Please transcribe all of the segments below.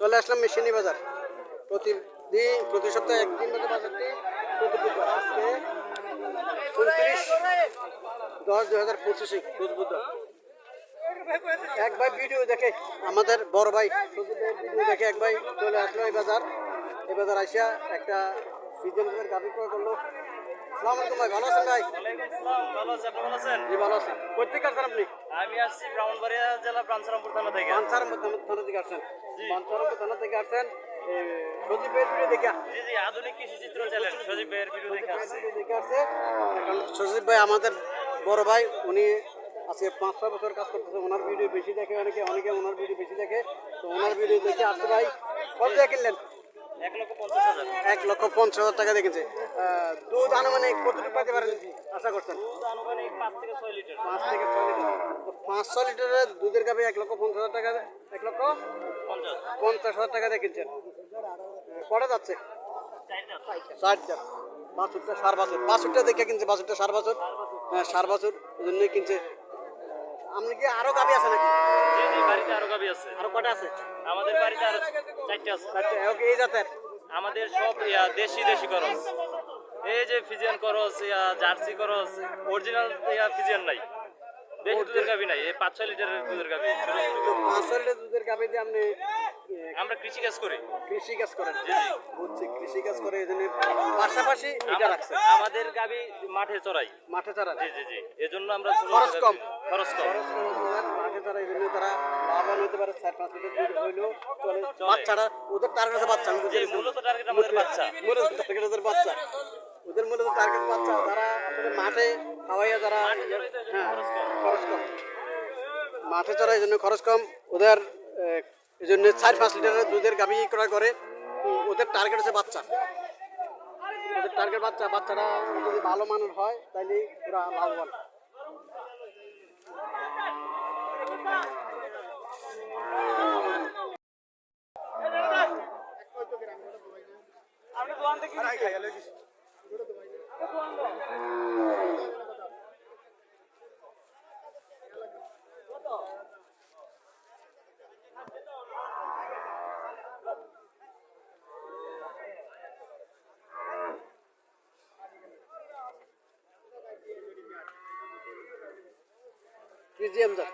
চলে আসলাম মেশিনি বাজার। প্রতিদিন প্রতি সপ্তাহে একদিন বাজে বাজারটি প্রতি বুধবার আজকে উনত্রিশ দশ দুই হাজার পঁচিশে বুধবার এক ভাই ভিডিও দেখে আমাদের বড় ভাই ভিডিও দেখে এক ভাই চলে আসলো এই বাজার। এই বাজার আসিয়া একটা সিজনের গাড়ি ক্রয় করল। সালাম ভাই ভালো আছেন ভাই? ভালো আছি আপনি ভালো আছেন? জি ভালো আছেন কোথেকে আপনি? আমি আসছি ব্রাহ্মণবাড়িয়া জেলা প্রাণসারামপুর থানা থেকে। পাঞ্চারম্বর থানা থেকে আসছেন। জি। পাঞ্চারম্বর থানা থেকে আসছেন সজীবের ভিডিও দেখে জি জি আধুনিক কৃষি চিত্র চ্যানেল সজীব ভিডিও দেখে আসছি। সজীব ভাই আমাদের বড় ভাই উনি আজকে পাঁচ ছয় বছর কাজ করতেছে ওনার ভিডিও বেশি দেখে অনেকে অনেকে ওনার ভিডিও বেশি দেখে। তো ওনার ভিডিও দেখে আসছে ভাই। কত কিনলেন? এক লক্ষ পঞ্চাশ হাজার। টাকা দেখেছে। দুধ আনুমানিক কতটুকু পাইতে পারেন? আশা করছেন। পাঁচ পাঁচশো লিটারের দুধের কাপে এক লক্ষ পঞ্চাশ হাজার টাকা এক লক্ষ পঞ্চাশ। হাজার টাকা দিয়ে কিনছেন আহ, কটা যাচ্ছে? ষাট হাজার বাছুরটা সার বাছুর। বাছুরটা দেখে কিনছে বাছুরটা সার বাছুর। হ্যাঁ সার বাছুর। ওই জন্যই কিনছে। আপনি কি আরও গাবি আছে নাকি? জি জি বাড়িতে আরও গাবি আছে। আরও কটা আছে? আমাদের বাড়িতে আরও চারটে আছে। চারটে ওকে এই জাতের? আমাদের সব ইয়া দেশি দেশি করস এই যে ফিজিয়ান করস ইয়া জার্সি করস অরিজিনাল ইয়া ফিজিয়ান নাই। দেশি দুধের গাবি নাই এই পাঁচ ছয় লিটারের দুধের গাবি। পাঁচ ছয় লিটার দুধের গাবি দিয়ে আপনি আমরা কৃষি কাজ করি। কৃষি কাজ করেন। জি জি। বুঝছি কৃষি কাজ করে এই জন্য পাশাপাশি এটা রাখছে আমাদের গাবি মাঠে চড়াই। মাঠে চারা জি জি জি। এজন্য আমরা খরচ কম। খরচ কম। মাঠে চারা এই জন্য তারা লাভবান হতে পারে চার পাঁচ লিটার দুধ হইলেও চলে। বাচ্চারা ওদের টার্গেট আছে বাচ্চা বুঝেছি। মূলত টার্গেট আমাদের বাচ্চা। মূলত টার্গেট ওদের বাচ্চা। ওদের মূলত টার্গেট বাচ্চা। তারা আসলে মাঠে খাওয়াইয়া যারা হ্যাঁ, খরচ কম। মাঠে চড়া এই জন্য খরচ কম। ওদের এই জন্য চার পাঁচ লিটারের দুধের গাভি ক্রয় করে। ওদের টার্গেট হচ্ছে বাচ্চা। ওদের টার্গেট বাচ্চা, বাচ্চারা যদি ভালো মানের হয় তাহলে ওরা লাভবান। পিজিএম জাত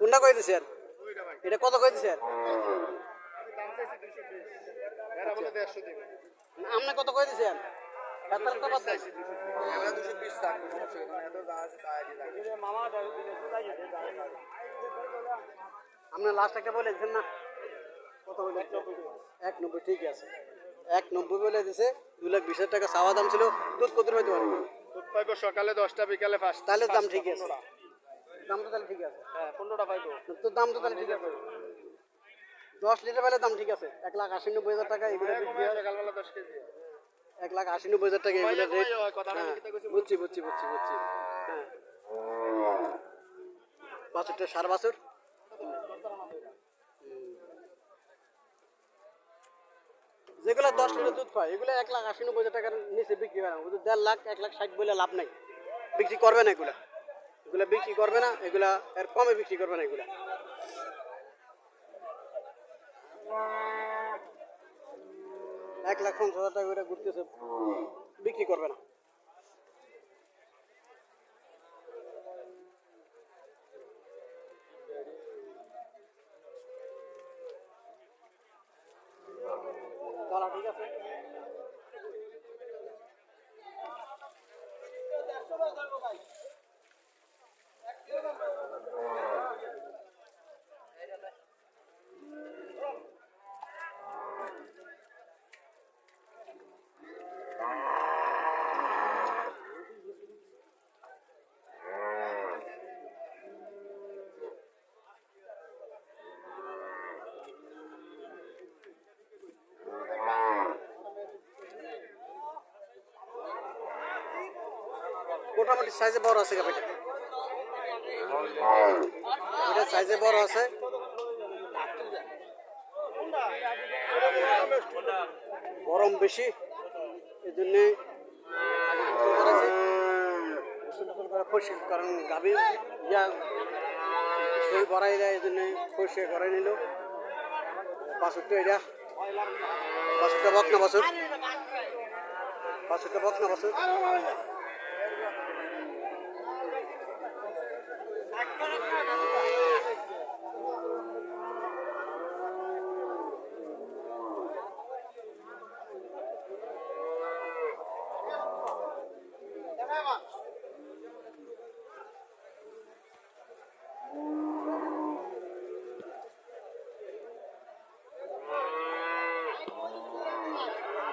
কোনটা কই দিছেন এটা কত কই দিছেন আপনি কত কই দিছেন। আপনার লাস্ট একটা বলে দিচ্ছেন না? কত বলে এক নব্বই ঠিকই আছে। এক নব্বই বলে দিছে দুই লাখ বিশ হাজার টাকা চাওয়া দাম ছিল। দুধ কত পাইতে পারবে দুধ পাইবো সকালে দশটা বিকালে পাঁচটা। তাহলে দাম ঠিকই আছে। দাম তো তাহলে ঠিক আছে। হ্যাঁ পনেরোটা পাইবো তো দাম তো তাহলে ঠিক আছে। দশ লিটার পেলে দাম ঠিক আছে। এক লাখ আশি নব্বই হাজার টাকা এগুলো সকালবেলা দশ কেজি। এক লাখ আশি নব্বই হাজার টাকা এগুলো রেট কইছি বুঝছি বুঝছি বুঝছি বুঝছি। হ্যাঁ। বাছুরটা সার বাছুর। দশ লিটার দুধ পায় এগুলো এক লাখ আশি নব্বই টাকার নিচে বিক্রি হয় না। দেড় লাখ, এক লাখ ষাট বলে লাভ নাই। বিক্রি করবে না এগুলা। এগুলা বিক্রি করবে না, এগুলা এর কমে বিক্রি করবে না এগুলা। এক লাখ পঞ্চাশ হাজার টাকা করে ঘুরতেছে, বিক্রি করবে না। মোটামুটি সাইজে বড় আছে গাভিটা। এটা সাইজে বড় আছে। গরম বেশি এই জন্যে কারণ গাভীর ইয়া ফুল ভরাই দেয় এই জন্য পরিষ্কার করে নিল। বাছুরটা এটা। বাছুরটা বকনা বাছুর? বাছুরটা বকনা বাছুর?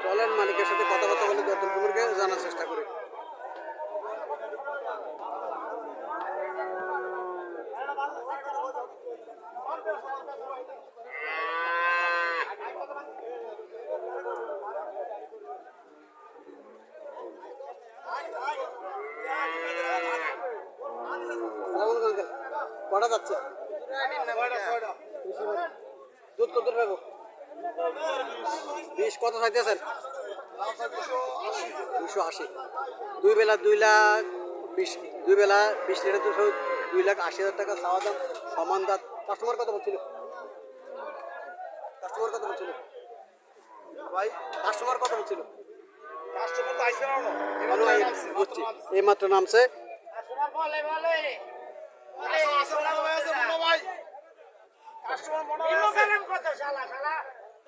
চলেন মালিকের সাথে কথাবার্তা বলে দরদাম সম্পর্কে জানার চেষ্টা করি। কটা যাচ্ছে? দুধ কত পাবো বিশ কত চাইতেছেন? দুশো আশি। দুই বেলা দুই লাখ বিশ দুই বেলা বিশ লিটার দুশো দুই লাখ আশি হাজার টাকা। চাওয়া দাম সমান দাঁত কাস্টমার কত বলছিল? কাস্টমার কত বলছিল? ভাই কাস্টমার কত বলছিল? কাস্টমার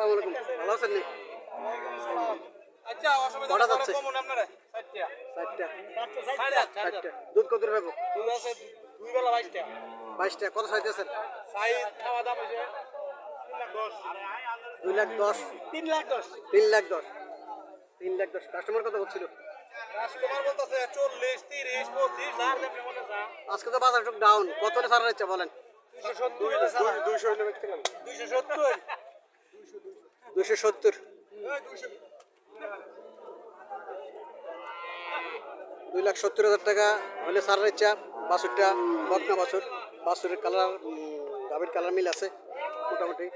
আসসালামু আলাইকুম। ভালো আছেন নি? লাখ 10 3 লাখ 10 3 লাখ 10 আজকে তো বাজার একটু ডাউন কত হলে সারা বলেন? 270 270 270 দুশো সত্তর। দুই লাখ সত্তর হাজার টাকা হলে সারার ইচ্ছা বাছুরটা বকনা বাছুর। বাছুরের কালার গাভীর কালার মিল আছে মোটামুটি।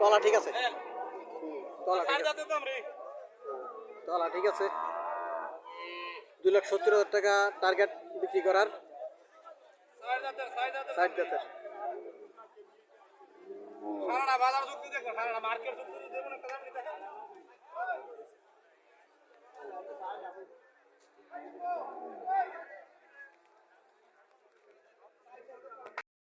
তলা ঠিক আছে? তলা ঠিক আছে। তলা ঠিক আছে। দুই লাখ সত্তর হাজার টাকা টার্গেট বিক্রি করার ষাট জাতের মার্কেট